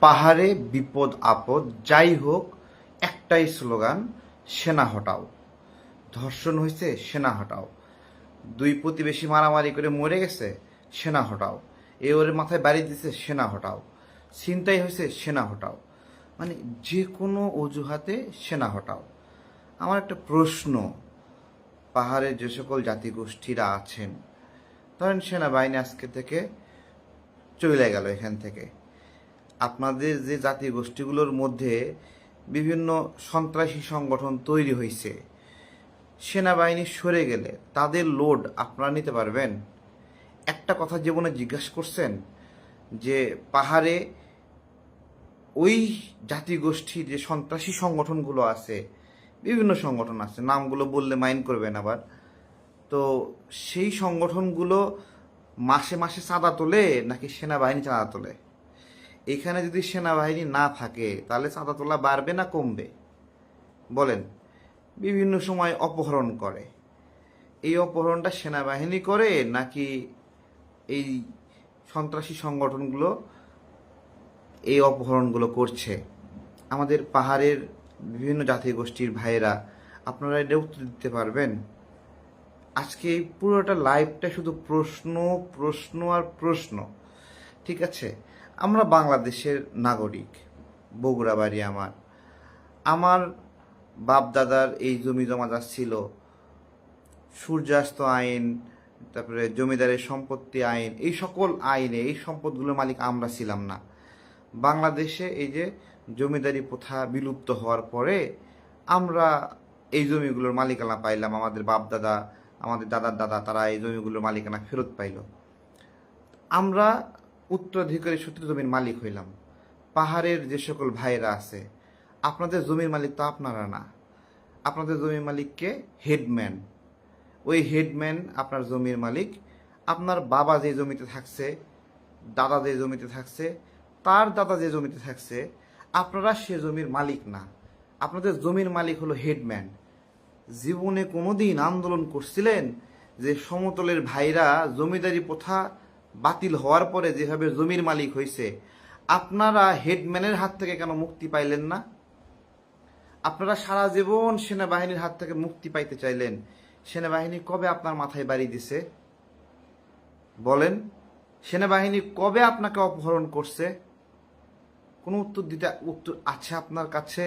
পাহাড়ে বিপদ আপদ, যাই হোক, একটাই স্লোগান, সেনা হটাও। ধর্ষণ হয়েছে, সেনা হটাও। দুই প্রতিবেশী মারামারি করে মরে গেছে, সেনা হটাও। এ ওর মাথায় বাড়ি দিছে, সেনা হটাও। ছিনতাই হয়েছে, সেনা হটাও। মানে যে কোনো অজুহাতে সেনা হটাও। আমার একটা প্রশ্ন, পাহাড়ের যে সকল জাতিগোষ্ঠীরা আছেন, ধরেন সেনাবাহিনী আজকে থেকে চলে গেল এখান থেকে। আপনাদের যে জাতি গোষ্ঠীগুলোর মধ্যে বিভিন্ন সন্ত্রাসী সংগঠন তৈরি হয়েছে, সেনাবাহিনী সরে গেলে তাদের লোড আপনারা নিতে পারবেন। একটা কথা জীবনে জিজ্ঞাসা করছেন যে পাহাড়ে ওই জাতিগোষ্ঠীর যে সন্ত্রাসী সংগঠনগুলো আছে, বিভিন্ন সংগঠন আছে, নামগুলো বললে মাইন্ড করবেন আবার। তো সেই সংগঠনগুলো মাসে মাসে চাঁদা তোলে নাকি সেনাবাহিনী চাঁদা তোলে? এখানে যদি সেনাবাহিনী না থাকে, তাহলে চাঁদা তোলা বাড়বে না কমবে? বলেন। বিভিন্ন সময় অপহরণ করে। এই অপহরণটা সেনাবাহিনী করে নাকি এই সন্ত্রাসী সংগঠনগুলো এই অপহরণগুলো করছে? আমাদের পাহাড়ের বিভিন্ন জাতিগোষ্ঠীর ভাইয়েরা, আপনারা এটা উত্তর দিতে পারবেন? আজকে এই পুরোটা লাইভটা শুধু প্রশ্ন প্রশ্ন আর প্রশ্ন, ঠিক আছে? আমরা বাংলাদেশের নাগরিক বগুড়া বাড়ি আমার। আমার বাপ দাদার এই জমি জমাদার ছিল, সূর্যাস্ত আইন, তারপরে জমিদারের সম্পত্তি আইন, এই সকল আইনে এই সম্পদগুলোর মালিক আমরা ছিলাম না। বাংলাদেশে এই যে জমিদারি প্রথা বিলুপ্ত হওয়ার পরে আমরা এই জমিগুলোর মালিকানা পাইলাম, আমাদের বাপ দাদা আমাদের দাদার দাদা, তারা এই জমিগুলোর মালিকানা ফেরত পাইল। আমরা উত্তরাধিকারী সূত্রে জমির মালিক হইলাম। পাহাড়ের যে সকল ভাইয়েরা আছে, আপনাদের জমির মালিক তো আপনারা না। আপনাদের জমির মালিককে হেডম্যান। ওই হেডম্যান আপনার জমির মালিক। আপনার বাবা যে জমিতে থাকছে, দাদা যে জমিতে থাকছে, তার দাদা যে জমিতে থাকছে, আপনারা সে জমির মালিক না। আপনাদের জমির মালিক হলো হেডম্যান। জীবনে কোনোদিন আন্দোলন করছিলেন যে সমতলের ভাইরা জমিদারি প্রথা বাতিল হওয়ার পরে যেভাবে জমির মালিক হয়েছে আপনারা হেডম্যানের হাত থেকে কেন মুক্তি পাইলেন না? আপনারা সারা জীবন সেনাবাহিনীর হাত থেকে মুক্তি পাইতে চাইলেন। সেনাবাহিনী কবে আপনার মাথায় বাড়ি দিছে? বলেন, সেনাবাহিনী কবে আপনাকে অপহরণ করছে? কোনো উত্তর দিতে, উত্তর আছে আপনার কাছে?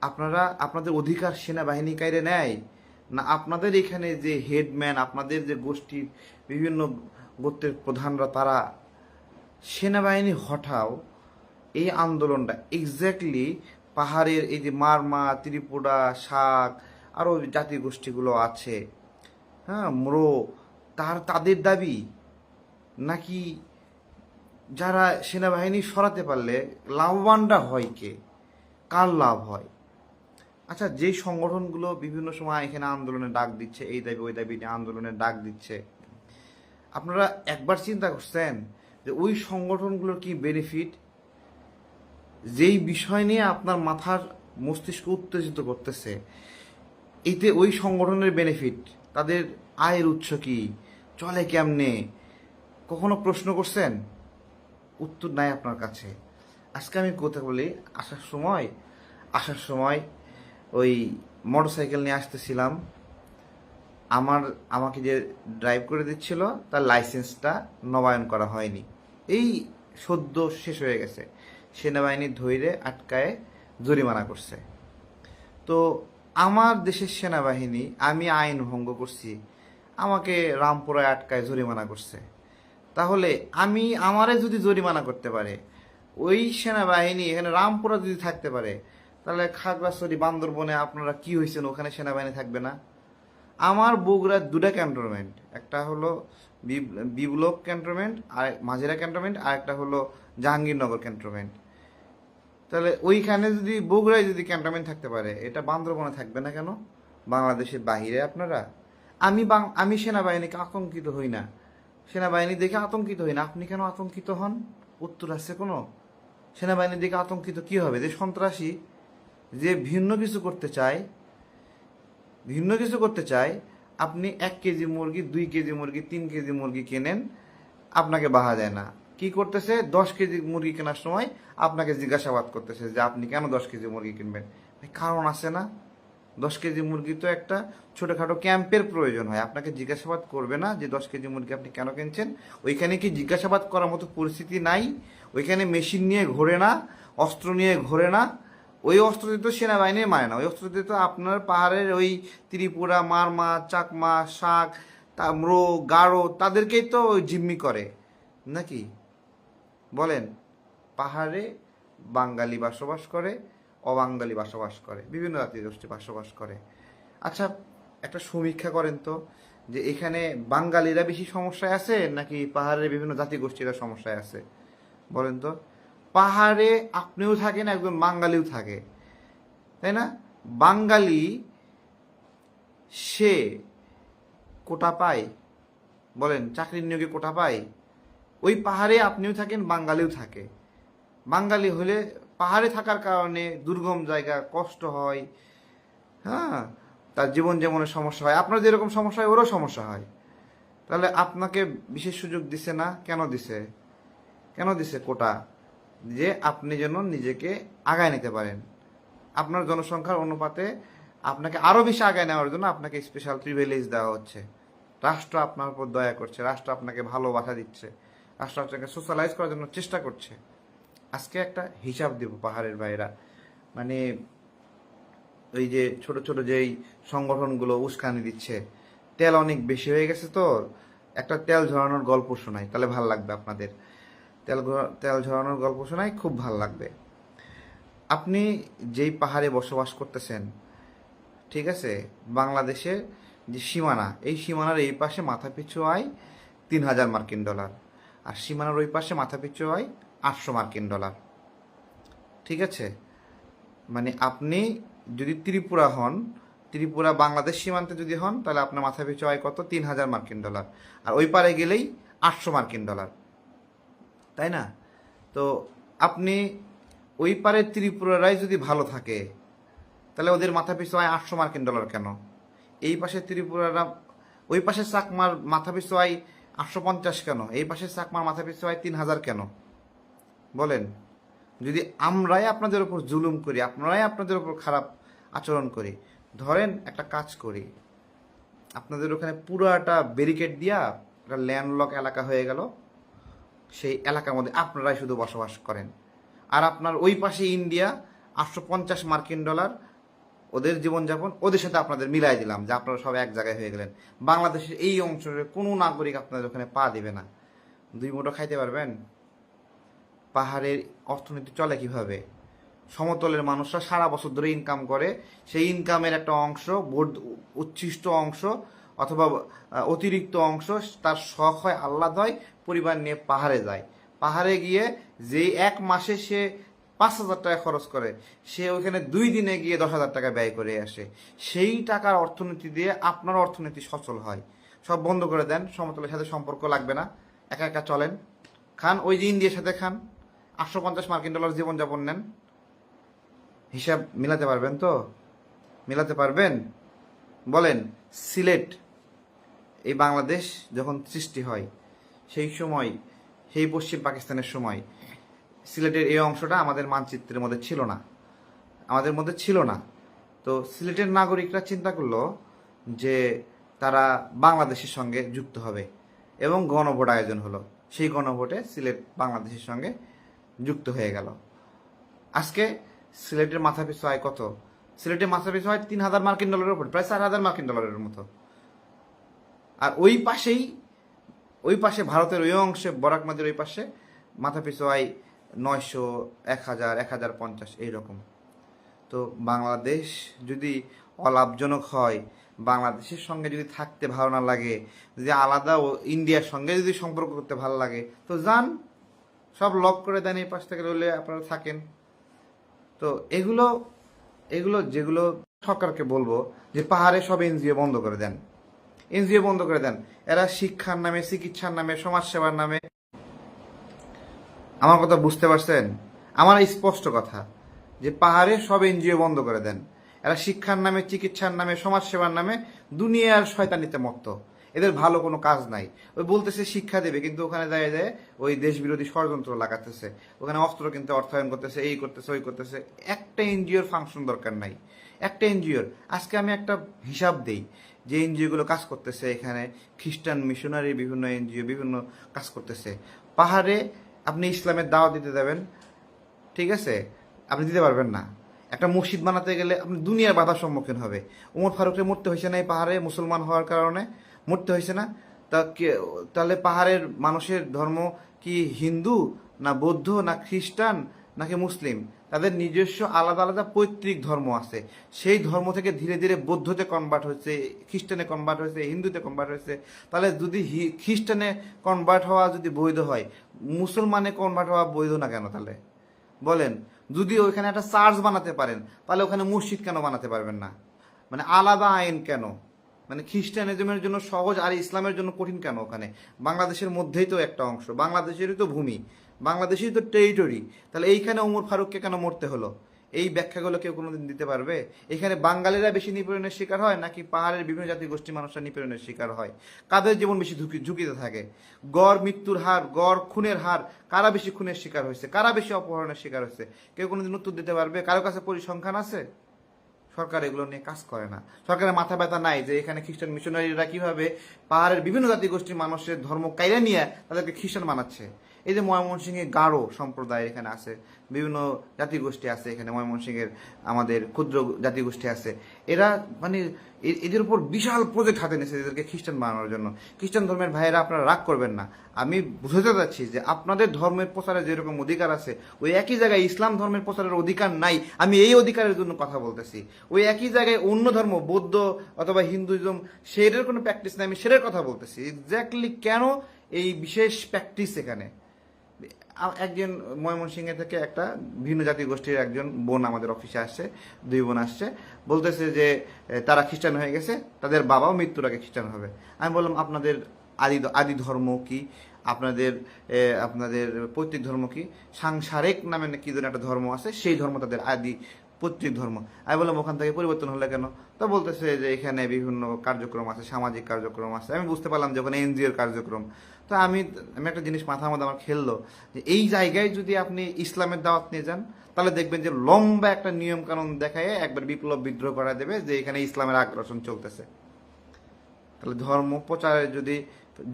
আপনারা, আপনাদের অধিকার সেনাবাহিনী কাইরে নেয়? না আপনাদের এখানে যে হেডম্যান, আপনাদের যে গোষ্ঠীর বিভিন্ন গোত্রের প্রধানরা তারা সেনাবাহিনী হঠাও এই আন্দোলনটা এক্স্যাক্টলি পাহাড়ের এই যে মারমা, ত্রিপুরা, শাক আরও জাতিগোষ্ঠীগুলো আছে। হ্যাঁ ম্রো, তার, তাদের দাবি? নাকি যারা সেনাবাহিনী সরাতে পারলে লাভবানটা হয় কে? কার লাভ হয়? আচ্ছা যেই সংগঠনগুলো বিভিন্ন সময় এখানে আন্দোলনে ডাক দিচ্ছে, এই দাবি, ওই দাবি নিয়ে আন্দোলনের ডাক দিচ্ছে আপনারা একবার চিন্তা করছেন যে ওই সংগঠনগুলোর কি বেনিফিট যেই বিষয় নিয়ে আপনার মাথার মস্তিষ্ক উত্তেজিত করতেছে, এতে ওই সংগঠনের বেনিফিট তাদের আয়ের উৎস কি? চলে কেমনে? কখনো প্রশ্ন করছেন? উত্তর নাই আপনার কাছে। আজকে আমি কথা বলি আসার সময় আসার সময় ওই মোটরসাইকেল নিয়ে আসতেছিলাম। আমার, আমাকে যে ড্রাইভ করে দিচ্ছিল, তার লাইসেন্সটা নবায়ন করা হয়নি। এই সদ্য শেষ হয়ে গেছে। সেনাবাহিনী ধৈর্য আটকায় জরিমানা করছে। তো আমার দেশের সেনাবাহিনী, আমি আইন ভঙ্গ করছি। আমাকে রামপুরায় আটকায় জরিমানা করছে। তাহলে আমি, আমারে যদি জরিমানা করতে পারে, ওই সেনাবাহিনী এখানে রামপুরা যদি থাকতে পারে, তাহলে খাগড়াছড়ি, বান্দরবনে আপনারা কি হয়েছেন ওখানে সেনাবাহিনী থাকবে না? আমার বগুড়ার দুটা ক্যান্টনমেন্ট একটা হলো বিপ্লব ক্যান্টনমেন্ট আর মাঝেরা ক্যান্টনমেন্ট আর একটা হলো জাহাঙ্গীরনগর ক্যান্টনমেন্ট তাহলে ওইখানে যদি, বগুড়ায় যদি ক্যান্টনমেন্ট থাকতে পারে, এটা বান্দরবনে থাকবে না কেন? বাংলাদেশের বাহিরে আপনারা? আমি আমি সেনাবাহিনীকে আতঙ্কিত হই না। সেনাবাহিনী দেখে আতঙ্কিত হই না। আপনি কেন আতঙ্কিত হন? উত্তর আছে কোনো? সেনাবাহিনী দেখে আতঙ্কিত কি হবে? যে সন্ত্রাসী যে ভিন্ন কিছু করতে চায় ভিন্ন কিছু করতে চায়, আপনি এক কেজি মুরগি, দুই কেজি মুরগি, তিন কেজি মুরগি কেনেন, আপনাকে বাহা যায় না। কি করতেছে? দশ কেজি মুরগি কেনার সময় আপনাকে জিজ্ঞাসাবাদ করতেছে যে, আপনি কেন দশ কেজি মুরগি কিনবেন? কারণ আছে না। দশ কেজি মুরগি তো একটা ছোটোখাটো ক্যাম্পের প্রয়োজন হয়। আপনাকে জিজ্ঞাসাবাদ করবে না যে, দশ কেজি মুরগি আপনি কেন কিনছেন? ওইখানে কি জিজ্ঞাসাবাদ করার মতো পরিস্থিতি নাই? ওইখানে মেশিন নিয়ে ঘোরে না, অস্ত্র নিয়ে ঘোরে না ওই অস্ত্র তো সেনাবাহিনী মানে না, ওই অস্ত্র তো আপনার পাহাড়ের ওই ত্রিপুরা, মারমা, চাকমা, শাক, তাম্রো গাঢ় তাদেরকেই তো জিম্মি করে, নাকি? বলেন, পাহাড়ে বাঙালি বসবাস করে, অবাঙালি বসবাস করে, বিভিন্ন জাতি গোষ্ঠী বসবাস করে। আচ্ছা একটা সমীক্ষা করেন তো, যে এখানে বাঙালিরা বেশি সমস্যায় আছে, নাকি পাহাড়ের বিভিন্ন জাতি গোষ্ঠীরা সমস্যায় আছে? বলেন তো। পাহাড়ে আপনিও থাকেন, একজন বাঙালিও থাকে। তাই না? বাঙালি, সে কোটা পায়। বলেন, চাকরির নিয়োগে কোটা পায়। ওই পাহাড়ে আপনিও থাকেন, বাঙালিও থাকে। বাঙালি হলে পাহাড়ে থাকার কারণে দুর্গম জায়গা, কষ্ট হয়। হ্যাঁ? তার জীবন যেমনের সমস্যা হয়। আপনার যেরকম সমস্যা হয়, ওরও সমস্যা হয়। তাহলে আপনাকে বিশেষ সুযোগ দিছে না? কেন দিছে? কেন দিছে কোটা? যে আপনি যেন নিজেকে আগায় নিতে পারেন। আপনার জনসংখ্যার অনুপাতে আপনাকে আরও বেশি আগায় নেওয়ার জন্য আপনাকে স্পেশাল প্রিভিলেজ দেওয়া হচ্ছে। রাষ্ট্র আপনার উপর দয়া করছে, রাষ্ট্র আপনাকে ভালোবাসা দিচ্ছে, রাষ্ট্র আপনাকে সোশ্যালাইজ করার জন্য চেষ্টা করছে। আজকে একটা হিসাব দেব পাহাড়ের ভাইরা মানে ওই যে ছোট ছোট যেই সংগঠনগুলো উস্কানি দিচ্ছে, তেল অনেক বেশি হয়ে গেছে তো, একটা তেল ঝরানোর গল্প শোনাই, তাহলে ভালো লাগবে আপনাদের। তেল তেল ঝরানোর গল্প শোনাই, খুব ভালো লাগবে। আপনি যেই পাহাড়ে বসবাস করতেছেন, ঠিক আছে, বাংলাদেশের যে সীমানা, এই সীমানার এই পাশে মাথাপিছু আয় তিন হাজার মার্কিন ডলার, আর সীমানার ওই পাশে মাথাপিছু আয় আটশো মার্কিন ডলার। ঠিক আছে? মানে আপনি যদি ত্রিপুরা হন, ত্রিপুরা বাংলাদেশ সীমান্তে যদি হন, তাহলে আপনার মাথা পিছু আয় কত? তিন হাজার মার্কিন ডলার, আর ওই পারে গেলেই আটশো মার্কিন ডলার। তাই না? তো আপনি ওই পারে ত্রিপুরারাই যদি ভালো থাকে, তাহলে ওদের মাথা পিছু আয় আটশো মার্কিন ডলার কেন? এই পাশে ত্রিপুরারা ওই পাশে চাকমার মাথা পিছু আয় আটশো পঞ্চাশ কেন? এই পাশে চাকমার মাথা পিছু আয় তিন হাজার কেন? বলেন। যদি আমরাই আপনাদের উপর জুলুম করি, আপনারাই আপনাদের উপর খারাপ আচরণ করি, ধরেন একটা কাজ করি, আপনাদের ওখানে পুরাটা ব্যারিকেড দিয়া একটা ল্যান্ডলক এলাকা হয়ে গেল সেই এলাকার মধ্যে আপনারাই শুধু বসবাস করেন। আর আপনার ওই পাশে ইন্ডিয়া, আটশো পঞ্চাশ মার্কিন ডলার, ওদের জীবনযাপন, ওদের সাথে আপনাদের মিলাই দিলাম, যে আপনারা সব এক জায়গায় হয়ে গেলেন। বাংলাদেশের এই অঞ্চলের কোনো নাগরিক আপনাদের ওখানে পা দিবে না। দুই মুঠো খাইতে পারবেন? পাহাড়ের অর্থনীতি চলে কীভাবে? সমতলের মানুষরা সারা বছর ধরে ইনকাম করে। সেই ইনকামের একটা অংশ, বোর্ড, উচ্ছিষ্ট অংশ অথবা অতিরিক্ত অংশ তার শখ হয়, আহ্লাদ হয়, পরিবার নিয়ে পাহাড়ে যায়। পাহাড়ে গিয়ে যেই এক মাসে সে পাঁচ হাজার টাকা খরচ করে, সে ওইখানে দুই দিনে গিয়ে দশ হাজার টাকা ব্যয় করে আসে। সেই টাকার অর্থনীতি দিয়ে আপনার অর্থনীতি সচল হয়। সব বন্ধ করে দেন, সমতলের সাথে সম্পর্ক লাগবে না, একা একা চলেন। খান, ওই যে ইন্ডিয়ার সাথে খান, আটশো পঞ্চাশ মার্কিন ডলার জীবনযাপন নেন। হিসাব মিলাতে পারবেন তো? মিলাতে পারবেন? বলেন, সিলেট। এই বাংলাদেশ যখন সৃষ্টি হয়, সেই সময়, সেই পশ্চিম পাকিস্তানের সময়, সিলেটের এই অংশটা আমাদের মানচিত্রের মধ্যে ছিল না। আমাদের মধ্যে ছিল না। তো সিলেটের নাগরিকরা চিন্তা করল যে তারা বাংলাদেশের সঙ্গে যুক্ত হবে এবং গণভোট আয়োজন হলো। সেই গণভোটে সিলেট বাংলাদেশের সঙ্গে যুক্ত হয়ে গেল। আজকে সিলেটের মাথা পিছু আয় কত? সিলেটের মাথা পিছু আয় তিন হাজার মার্কিন ডলারের উপর, প্রায় চার হাজার মার্কিন ডলারের মতো। আর ওই পাশেই, ওই পাশে ভারতের ওই অংশে, বরাক নদীর ওই পাশে মাথা পিছু আয় নয়শো এক হাজার এক হাজার পঞ্চাশ, এইরকম। তো বাংলাদেশ যদি অলাভজনক হয়, বাংলাদেশের সঙ্গে যদি থাকতে ভালো না লাগে, যদি আলাদা ও ইন্ডিয়ার সঙ্গে যদি সম্পর্ক করতে ভালো লাগে, তো যান, সব লক করে দেন এই পাশ থেকে রইলে আপনারা থাকেন। তো এগুলো এগুলো যেগুলো সরকারকে বলব যে পাহাড়ে সব এনজিও বন্ধ করে দেন। এনজিও বন্ধ করে দেন। এরা শিক্ষার নামে, চিকিৎসার নামে, সমাজসেবার নামে। আমার কথা বুঝতে পারছেন? আমার স্পষ্ট কথা যে পাহাড়ে সব এনজিও বন্ধ করে দেন। এরা শিক্ষার নামে, চিকিৎসার নামে, সমাজসেবার নামে দুনিয়ার শয়তানিতে মত্ত। এদের ভালো কোনো কাজ নাই। ওই বলতেছে শিক্ষা দেবে, কিন্তু ওখানে দাঁড়িয়ে যায় ওই দেশ বিরোধী ষড়যন্ত্র লাগাতেছে। ওখানে অস্ত্র কিন্তু, অর্থায়ন করতেছে, এই করতেছে, ওই করতেছে। একটা এনজিওর ফাংশন দরকার নাই। একটা এনজিওর। আজকে আমি একটা হিসাব দেই, যে এনজিওগুলো কাজ করতেছে এখানে, খ্রিস্টান মিশনারি বিভিন্ন এনজিও বিভিন্ন কাজ করতেছে। পাহাড়ে আপনি ইসলামের দাওয়া দিতে দেবেন ঠিক আছে? আপনি দিতে পারবেন না। একটা মসজিদ বানাতে গেলে আপনি দুনিয়ার বাধার সম্মুখীন হবে। উমর ফারুকের মরতে হয়েছে না এই পাহাড়ে মুসলমান হওয়ার কারণে? মরতে হয়েছে না? তা তাহলে পাহাড়ের মানুষের ধর্ম কি হিন্দু না বৌদ্ধ না খ্রিস্টান নাকি মুসলিম? তাদের নিজস্ব আলাদা আলাদা পৈতৃক ধর্ম আছে। সেই ধর্ম থেকে ধীরে ধীরে বৌদ্ধতে কনভার্ট হয়েছে, খ্রিস্টানে কনভার্ট হয়েছে, হিন্দুতে কনভার্ট হয়েছে। তাহলে যদি খ্রিস্টানে কনভার্ট হওয়া যদি বৈধ হয়, মুসলমানে কনভার্ট হওয়া বৈধ না কেন তাহলে? বলেন, যদি ওইখানে একটা চার্চ বানাতে পারেন, তাহলে ওখানে মসজিদ কেন বানাতে পারবেন না? মানে আলাদা আইন কেন? মানে খ্রিস্টানিজমের জন্য সহজ আর ইসলামের জন্য কঠিন কেন ওখানে? বাংলাদেশের মধ্যেই তো একটা অংশ, বাংলাদেশেরই তো ভূমি, বাংলাদেশেরই তো টেরিটরি তাহলে এইখানে ওমর ফারুককে কেন মরতে হলো? এই ব্যাখ্যাগুলো কেউ কোনোদিন দিতে পারবে? এখানে বাঙালিরা বেশি নিপীড়নের শিকার হয় নাকি পাহাড়ের বিভিন্ন জাতি গোষ্ঠী মানুষরা নিপীড়নের শিকার হয়? কাদের জীবন বেশি ঝুঁকি, ঝুঁকিতে থাকে? গড় মৃত্যুর হার, গড় খুনের হার, কারা বেশি খুনের শিকার হয়েছে? কারা বেশি অপহরণের শিকার হয়েছে? কেউ কোনোদিন উত্তর দিতে পারবে? কারও কাছে পরিসংখ্যান আছে? সরকার এগুলো নিয়ে কাজ করে না। সরকারের মাথা ব্যথা নাই যে এখানে খ্রিস্টান মিশনারিরা কীভাবে পাহাড়ের বিভিন্ন জাতিগোষ্ঠীর মানুষের ধর্ম কাইরা নিয়ে তাদেরকে খ্রিস্টান বানাচ্ছে। এই যে ময়মনসিংহে গারো সম্প্রদায় এখানে আছে, বিভিন্ন জাতিগোষ্ঠী আছে এখানে, ময়মনসিংহের আমাদের ক্ষুদ্র জাতিগোষ্ঠী আছে। এরা মানে এদের উপর বিশাল প্রজেক্ট হাতে নিয়েছে এদেরকে খ্রিস্টান বানানোর জন্য। খ্রিস্টান ধর্মের ভাইয়েরা আপনারা রাগ করবেন না। আমি বুঝতে চাচ্ছি যে আপনাদের ধর্মের প্রচারে যেরকম অধিকার আছে, ওই একই জায়গায় ইসলাম ধর্মের প্রচারের অধিকার নাই, আমি এই অধিকারের জন্য কথা বলতেছি। ওই একই জায়গায় অন্য ধর্ম, বৌদ্ধ অথবা হিন্দুইজম, সেটার কোনো প্র্যাকটিস নাই, আমি সেটার কথা বলতেছি। এক্স্যাক্টলি কেন এই বিশেষ প্র্যাকটিস এখানে? একজন ময়মনসিংহে থেকে একটা ভিন্ন জাতি গোষ্ঠীর একজন বোন আমাদের অফিসে আসছে, দুই বোন আসছে। বলতেছে যে তারা খ্রিস্টান হয়ে গেছে, তাদের বাবাও মৃত্যুর আগে খ্রিস্টান হবে। আমি বললাম, আপনাদের আদি আদি ধর্ম কি? আপনাদের আপনাদের পৈতৃক ধর্ম কি? সাংসারিক নামে কি ধরনের একটা ধর্ম আছে, সেই ধর্ম তাদের আদি পৈতৃক ধর্ম। আমি বললাম, ওখান থেকে পরিবর্তন হলে কেন? তো বলতেছে যে, এখানে বিভিন্ন কার্যক্রম আছে, সামাজিক কার্যক্রম আছে। আমি বুঝতে পারলাম যে, ওখানে এনজিওর কার্যক্রম। তো আমি আমি একটা জিনিস মাথার মধ্যে আমার খেললো, যে এই জায়গায় যদি আপনি ইসলামের দাওয়াত নিয়ে যান, তাহলে দেখবেন যে লম্বা একটা নিয়ম কানুন দেখায় একবার বিপ্লব বিদ্রোহ করা দেবে যে, এখানে ইসলামের আগ্রাসন চলতেছে। তাহলে ধর্ম প্রচারের যদি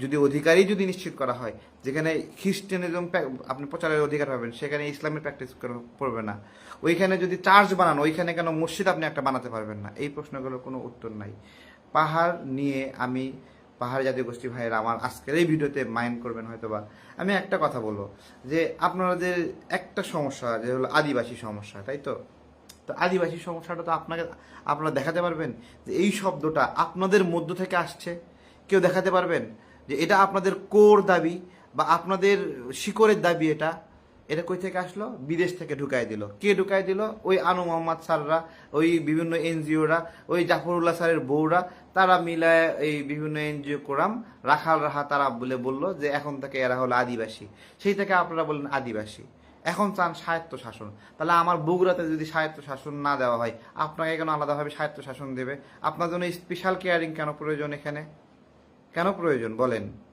যদি অধিকারই যদি নিশ্চিত করা হয়, যেখানে খ্রিস্টানিজম আপনি প্রচারের অধিকার পাবেন, সেখানে ইসলামের প্র্যাকটিস পড়বে না। ওইখানে যদি চার্চ বানান, ওইখানে কেন মসজিদ আপনি একটা বানাতে পারবেন না? এই প্রশ্নগুলোর কোনো উত্তর নাই। পাহাড় নিয়ে আমি পাহাড় জাতীয় গোষ্ঠী ভাইয়েরা আমার আজকের এই ভিডিওতে মাইন্ড করবেন হয়তোবা। আমি একটা কথা বলব, যে আপনাদের একটা সমস্যা, যে হলো আদিবাসী সমস্যা, তাই তো? তো আদিবাসী সমস্যাটা তো আপনাকে, আপনারা দেখাতে পারবেন যে এই শব্দটা আপনাদের মধ্য থেকে আসছে। কেউ দেখাতে পারবেন? যে এটা আপনাদের কোর দাবি বা আপনাদের শিকড়ের দাবি এটা। এটা কই থেকে আসলো? বিদেশ থেকে ঢুকাই দিল। কে ঢুকাই দিল? ওই আনু মোহাম্মদ স্যাররা, ওই বিভিন্ন এনজিওরা, ওই জাফরুল্লাহ স্যারের বউরা, তারা মিলায় এই বিভিন্ন এনজিও কোরাম রাখাল রাহা তারা বলে বলল যে এখন থেকে এরা হলো আদিবাসী। সেই থেকে আপনারা বললেন আদিবাসী। এখন চান স্বায়ত্ত শাসন তাহলে আমার বগুড়াতে যদি স্বায়ত্ত শাসন না দেওয়া হয়, আপনাকে কেন আলাদাভাবে স্বায়ত্ত শাসন দেবে? আপনার জন্য স্পেশাল কেয়ারিং কেন প্রয়োজন এখানে? কেন প্রয়োজন? বলেন।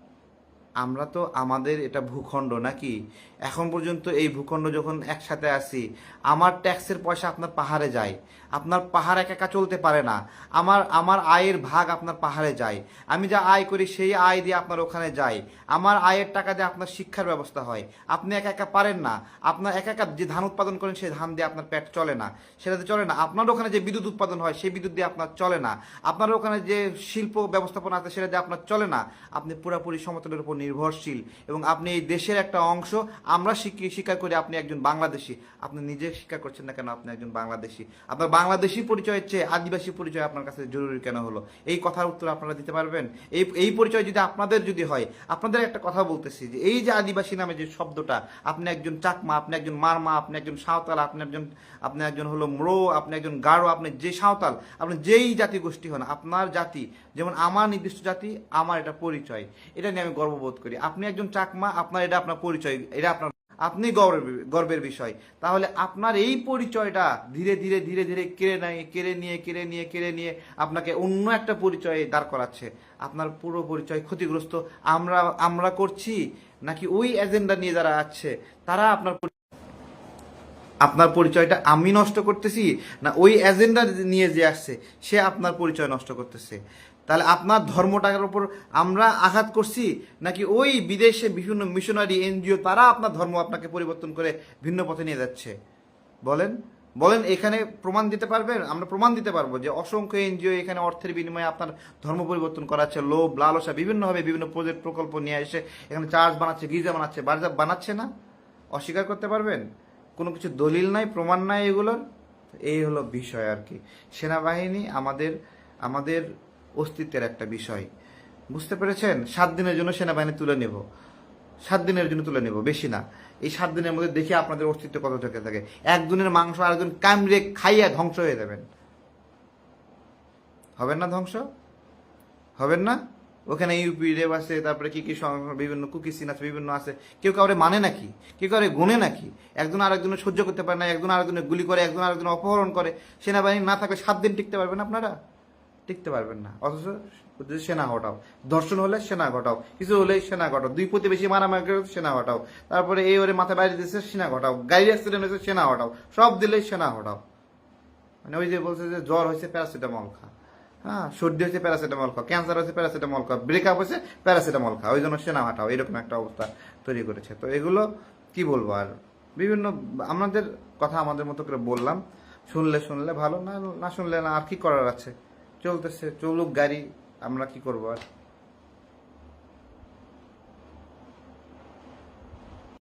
আমরা তো আমাদের এটা ভূখণ্ড নাকি? এখন পর্যন্ত এই ভূখণ্ড যখন একসাথে আসি আমার ট্যাক্সের পয়সা আপনার পাহাড়ে যায়। আপনার পাহাড় একা একা চলতে পারে না। আমার আমার আয়ের ভাগ আপনার পাহাড়ে যায়। আমি যা আয় করি সেই আয় দিয়ে আপনার ওখানে যায়। আমার আয়ের টাকা দিয়ে আপনার শিক্ষার ব্যবস্থা হয়। আপনি একা একা পারেন না। আপনার একা একা যে ধান উৎপাদন করেন, সেই ধান দিয়ে আপনার পেট চলে না। সেটাতে চলে না। আপনার ওখানে যে বিদ্যুৎ উৎপাদন হয়, সেই বিদ্যুৎ দিয়ে আপনার চলে না। আপনার ওখানে যে শিল্প ব্যবস্থাপনা আছে, সেটা দিয়ে আপনার চলে না। আপনি পুরোপুরি সমতলের উপর নির্ভরশীল এবং আপনি এই দেশের একটা অংশ, আমরা স্বীকার করি আপনি একজন বাংলাদেশি। আপনি নিজে স্বীকার করছেন না কেন আপনি একজন বাংলাদেশি? আপনার বাংলাদেশি পরিচয়ের চেয়ে আদিবাসী পরিচয় আপনার কাছে জরুরি কেন হলো? এই কথার উত্তর আপনারা দিতে পারবেন? এই এই পরিচয় যদি আপনাদের যদি হয়, আপনাদের একটা কথা বলতেছি যে এই যে আদিবাসী নামে যে শব্দটা, আপনি একজন চাকমা, আপনি একজন মারমা, আপনি একজন সাঁওতাল, আপনি একজন আপনি একজন হলো ম্রো, আপনি একজন গাঢ় আপনি যে সাঁওতাল, আপনি যেই জাতি গোষ্ঠী হন, আপনার জাতি, যেমন আমার নির্দিষ্ট জাতি, আমার এটা পরিচয়। এটা নিয়ে আমি গর্ববোধ করি। আপনি একজন চাকমা, আপনার এটা আপনার পরিচয়, এটা আপনার আপনি গর্বের গর্বের বিষয়। তাহলে আপনার এই পরিচয়টা ধীরে ধীরে ধীরে ধীরে কেড়ে নেয়, কেড়ে নিয়ে কেড়ে নিয়ে কেড়ে নিয়ে আপনাকে অন্য একটা পরিচয়ে দাঁড় করাচ্ছে। আপনার পুরো পরিচয় ক্ষতিগ্রস্ত। আমরা আমরা করছি নাকি ওই এজেন্ডা নিয়ে যারা আছে, তারা আপনার আপনার পরিচয়টা আমি নষ্ট করতেছি না ওই এজেন্ডা নিয়ে যে আসছে, সে আপনার পরিচয় নষ্ট করতেছে। তাহলে আপনার ধর্মটার উপর আমরা আঘাত করছি? নাকি ওই বিদেশে বিভিন্ন মিশনারি এনজিও তারা আপনার ধর্ম আপনাকে পরিবর্তন করে ভিন্ন পথে নিয়ে যাচ্ছে? বলেন। বলেন, এখানে প্রমাণ দিতে পারবেন? আমরা প্রমাণ দিতে পারব যে অসংখ্য এনজিও এখানে অর্থের বিনিময়ে আপনার ধর্ম পরিবর্তন করাচ্ছে, লোভ, লালসা, বিভিন্নভাবে বিভিন্ন প্রজেক্ট প্রকল্প নিয়ে এসে এখানে চার্জ বানাচ্ছে, গির্জা বানাচ্ছে বার্জা বানাচ্ছে না? অস্বীকার করতে পারবেন? কোনো কিছু দলিল নাই, প্রমাণ নাই এগুলোর? এই হলো বিষয় আর কি। সেনাবাহিনী আমাদের আমাদের অস্তিত্বের একটা বিষয়। বুঝতে পেরেছেন? সাত দিনের জন্য সেনাবাহিনী তুলে নেব। সাত দিনের জন্য তুলে নেব, বেশি না। এই সাত দিনের মধ্যে দেখি আপনাদের অস্তিত্ব কত থেকে। থাকে একজনের মাংস আরেকজন কামড়ে খাইয়া ধ্বংস হয়ে যাবেন। হবেন না ধ্বংস? হবেন না? ওখানে ইউপি রেব আছে, তারপরে কি কি বিভিন্ন কুকি সিন আছে, বিভিন্ন আছে। কেউ কাউরে মানে নাকি? কেউ কাউরে গুনে নাকি? একজন আরেকজনের সহ্য করতে পারে না, একজন আরেকজনের গুলি করে, একজন আরেকজন অপহরণ করে। সেনাবাহিনী না থাকলে সাত দিন টিকতে পারবেন আপনারা? টিকতে পারবেন না। অথচ সেনা ঘটাও। ধর্ষণ হলে সেনা ঘটাও। কিছু হলে সেনা ঘটাও। দুই প্রতিবেশী মারামারি করে সেনা হটাও তারপরে এই ওরে মাথা বাইরে দিচ্ছে সেনা ঘটাও। গাড়ি অ্যাক্সিডেন্ট হয়েছে, সেনা ঘটাও। সব দিলেই সেনা ঘটাও। মানে ওই যে বলছে যে জ্বর হয়েছে প্যারাসিটামল খা। হ্যাঁ সর্দি হয়েছে প্যারাসিটামল খা। ক্যান্সার হয়েছে প্যারাসিটামল খা। ব্রেকআপ হয়েছে প্যারাসিটামল খা। ওই জন্য সেনা হাঁটাও এরকম একটা অবস্থা তৈরি করেছে। তো এগুলো কি বলব আর? বিভিন্ন আমাদের কথা আমাদের মতো করে বললাম। শুনলে শুনলে ভালো, না না শুনলে না, আর কি করার আছে? চলতেছে চলুক গাড়ি আমরা কি করব আর?